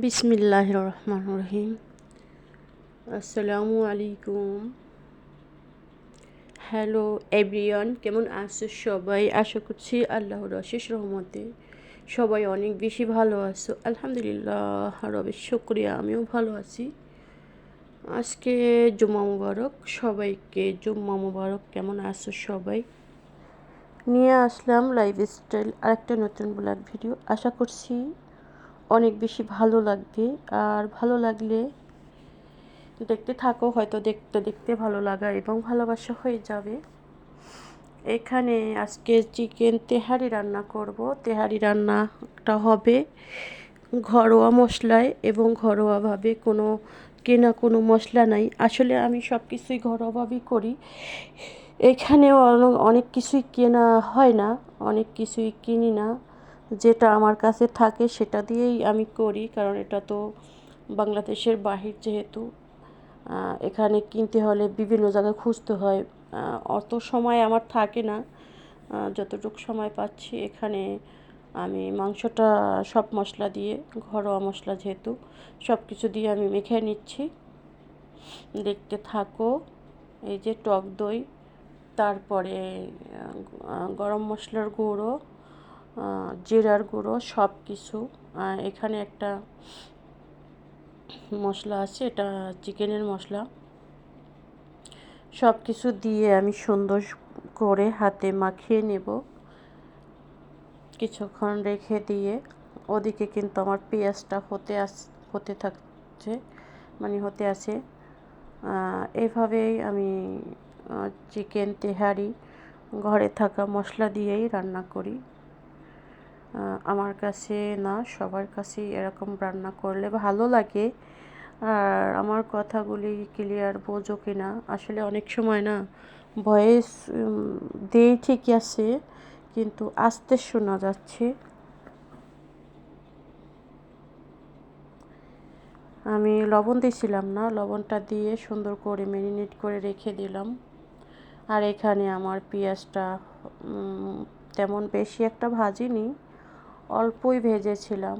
বিসমিল্লাহ রহমান রহিম। আসসালামু আলাইকুম। হ্যালো এভরিওয়ান কেমন আছো সবাই? আশা করছি আল্লাহর অশেষ রহমতে সবাই অনেক বেশি ভালো আছো। আলহামদুলিল্লাহ, রবের শুক্রিয়া, আমিও ভালো আছি। আজকে জুম্মা মুবারক, সবাইকে জুম্মা মুবারক, কেমন আছো সবাই? নিয়ে আসলাম লাইফ স্টাইল আরেকটা নতুন ব্লগ ভিডিও আশা করছি অনেক বেশি ভালো লাগবে। আর ভালো লাগলে দেখতে থাকো, হয়তো দেখতে দেখতে ভালো লাগা এবং ভালোবাসা হয়ে যাবে। এখানে আজকে চিকেন তেহারি রান্না করব। তেহারি রান্নাটা হবে ঘরোয়া মশলায় এবং ঘরোয়াভাবে কোনো কেনা কোনো মশলা নাই। আসলে আমি সব কিছুই ঘরোয়াভাবেই করি। এখানেও অনেক কিছুই কেনা হয় না, অনেক কিছুই কিনি না। যেটা আমার কাছে থাকে সেটা দিয়েই আমি করি, কারণ এটা তো বাংলাদেশের বাহির যেহেতু। এখানে কিনতে হলে বিভিন্ন জায়গায় খুঁজতে হয়। অত সময় আমার থাকে না। যতটুকু সময় পাচ্ছি এখানে আমি মাংসটা, সব মশলা দিয়ে, ঘরোয়া মশলা যেহেতু সব কিছু দিয়ে আমি মেখে নিচ্ছি। দেখতে থাকো, এই যে টক দই, তারপরে গরম মশলার গুঁড়ো জিরার গুঁড়ো সব কিছু এখানে একটা মশলা আছে, এটা চিকেনের মশলা। সব কিছু দিয়ে আমি সুন্দর করে হাতে মাখিয়ে নেব। কিছুক্ষণ রেখে দিয়ে, ওদিকে কিন্তু আমার পেঁয়াজটা হতে আস, হতে থাকছে মানে হতে আছে। এভাবেই আমি চিকেন তেহারি, ঘরে থাকা মশলা দিয়েই রান্না করি। আমার কাছে না, সবার কাছেই এরকম রান্না করলে ভালো লাগে। আর আমার কথাগুলি ক্লিয়ার বোঝো কি না আসলে অনেক সময় না ভয়েস দেই ঠিকই আছে, কিন্তু আস্তে শোনা যাচ্ছে। আমি লবণ দিয়েছিলাম না, লবণটা দিয়ে সুন্দর করে ম্যারিনেট করে রেখে দিলাম। আর এখানে আমার পেঁয়াজটা তেমন বেশি একটা ভাজিনি। অল্পই ভেজেছিলাম।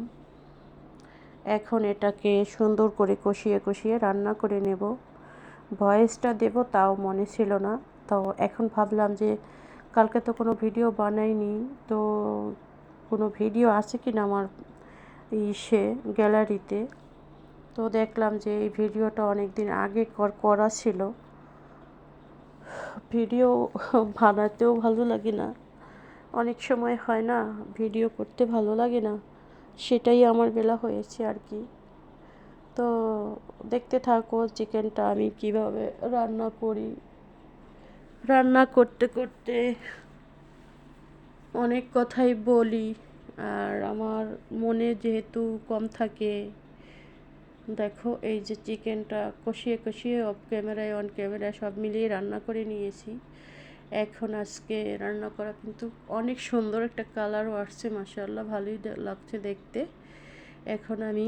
এখন এটাকে সুন্দর করে কষিয়ে কষিয়ে রান্না করে নেব। ভয়েসটা দেব তাও মনে ছিল না। তো এখন ভাবলাম যে কালকে তো কোনো ভিডিও বানাইনি, তো কোনো ভিডিও আছে কি না আমার ইসে গ্যালারিতে। তো দেখলাম যে এই ভিডিওটা অনেক দিন আগে করা ছিল। ভিডিও বানাতেও ভালো লাগে না। অনেক সময় হয় না, ভিডিও করতে ভালো লাগে না, সেটাই আমার বেলা হয়েছে আর কি। তো দেখতে থাকো চিকেনটা আমি কীভাবে রান্না করি। রান্না করতে করতে অনেক কথাই বলি আর আমার মনে যেহেতু কম থাকে, দেখো এই যে চিকেনটা কষিয়ে কষিয়ে অফ ক্যামেরায় অন ক্যামেরায় সব মিলিয়ে রান্না করে নিয়েছি। এখন আজকে রান্না করা কিন্তু অনেক সুন্দর একটা কালারও আসছে মাসাল্লাহ ভালোই লাগছে দেখতে। এখন আমি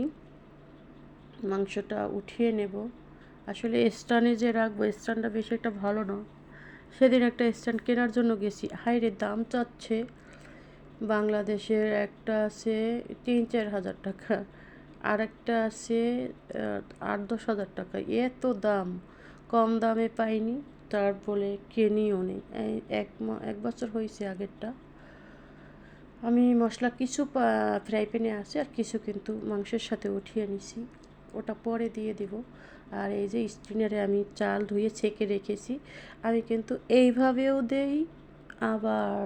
মাংসটা উঠিয়ে নেব। আসলে স্ট্যান্ডে যে রাখব স্ট্যান্ডটা বেশি একটা ভালো না। সেদিন একটা স্ট্যান্ড কেনার জন্য গেছি। হাইরে দাম চাচ্ছে বাংলাদেশের একটা আছে তিন, চার হাজার টাকা, আর একটা আছে আট, দশ হাজার টাকা। এত দাম, কম দামে পাইনি। তার বলে কেনিও নেই। এক এক বছর হয়েছে আগেরটা। আমি মশলা কিছু ফ্রাই প্যানে আছে আর কিছু কিন্তু মাংসের সাথে উঠিয়ে নিছি। ওটা পরে দিয়ে দিব। আর এই যে স্টিনারে আমি চাল ধুয়ে ছেঁকে রেখেছি, আমি কিন্তু এইভাবেও দেই, আবার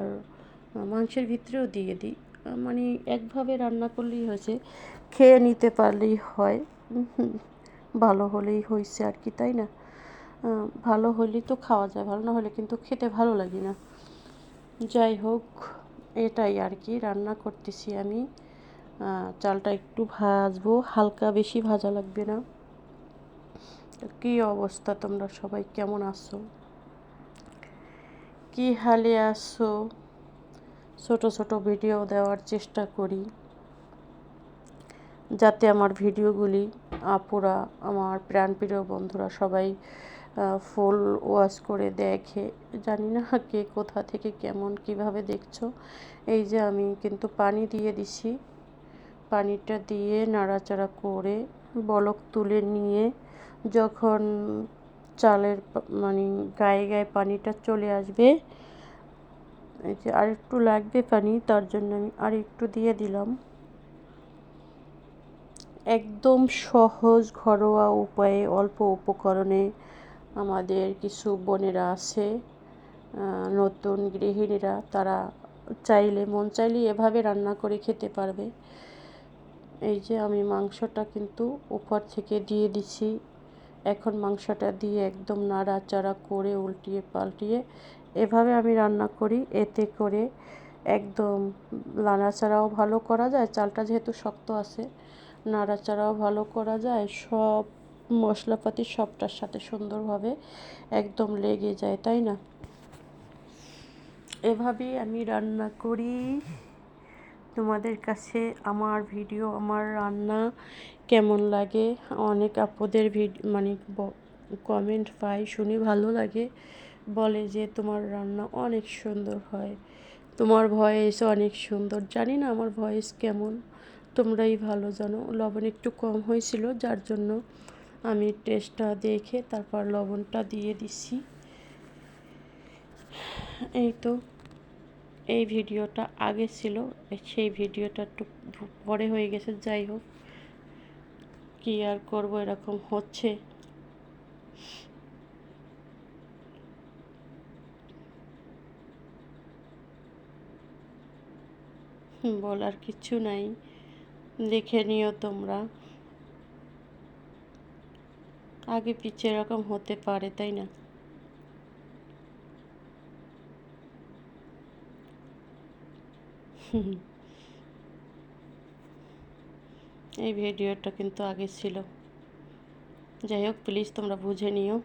মাংসের ভিতরেও দিয়ে দিই। মানে একভাবে রান্না করলেই হয়েছে, খেয়ে নিতে পারলেই হয়। ভালো হলেই হয়েছে আর কি, তাই না? ভালো হলেই তো খাওয়া যায়, ভালো না হলে কিন্তু খেতে ভালো লাগে না। যাই হোক, এটাই আর কি, রান্না করতেছি আমি। চালটা একটু ভাজবো, হালকা বেশি ভাজা লাগবে না। কি অবস্থা তোমরা সবাই, কেমন আছো? কি হালে আসো ছোট ছোট ভিডিও দেওয়ার চেষ্টা করি। যাতে আমার ভিডিওগুলি আপুরা, আমার প্রাণপ্রিয় বন্ধুরা সবাই ফুল ওয়াশ করে দেখে, জানি না কে কোথা থেকে কেমন কীভাবে দেখছ। এই যে আমি কিন্তু পানি দিয়ে দিছি। পানিটা দিয়ে নাড়াচাড়া করে বলক তুলে নিয়ে যখন চালের মানে গায়ে গায়ে পানিটা চলে আসবে, এই যে আরেকটু লাগবে পানি, তার জন্য আমি আরেকটু দিয়ে দিলাম। একদম সহজ ঘরোয়া উপায়ে অল্প উপকরণে আমাদের কিছু বোনেরা আছে নতুন গৃহিণীরা, তারা চাইলে, মন চাইলে এভাবে রান্না করে খেতে পারবে। এই যে আমি মাংসটা কিন্তু উপর থেকে দিয়ে দিছি। এখন মাংসটা দিয়ে একদম নাড়াচাড়া করে উল্টিয়ে পাল্টিয়ে এভাবে আমি রান্না করি। এতে করে একদম নাড়াচাড়াও ভালো করা যায়, চালটা যেহেতু শক্ত আছে, নাড়াচাড়াও ভালো করা যায়, সব মশলাপাতি সবটার সাথে সুন্দরভাবে একদম লেগে যায়, তাই না? এভাবেই আমি রান্না করি। তোমাদের কাছে আমার ভিডিও, আমার রান্না কেমন লাগে? অনেক আপদের ভিডিও মানে কমেন্ট পাই, শুনি ভালো লাগে। বলে যে তোমার রান্না অনেক সুন্দর হয়। তোমার ভয়েস অনেক সুন্দর। জানি না আমার ভয়েস কেমন। তোমরাই ভালো জানো। লবণ একটু কম হয়েছিল, যার জন্য আমি টেস্টটা দেখে তারপর লবণটা দিয়ে দিছি এই তো, এই ভিডিওটা আগে ছিল, সেই ভিডিওটা একটু পরে হয়ে গেছে, যাই হোক। কী আর করব, এরকম হচ্ছে। বলার কিছু নাই, দেখে নিও তোমরা। আগে পিছিয়ে এরকম হতে পারে, তাই না? এই ভিডিওটা কিন্তু আগে ছিল। যাই হোক প্লিজ তোমরা বুঝে নিও।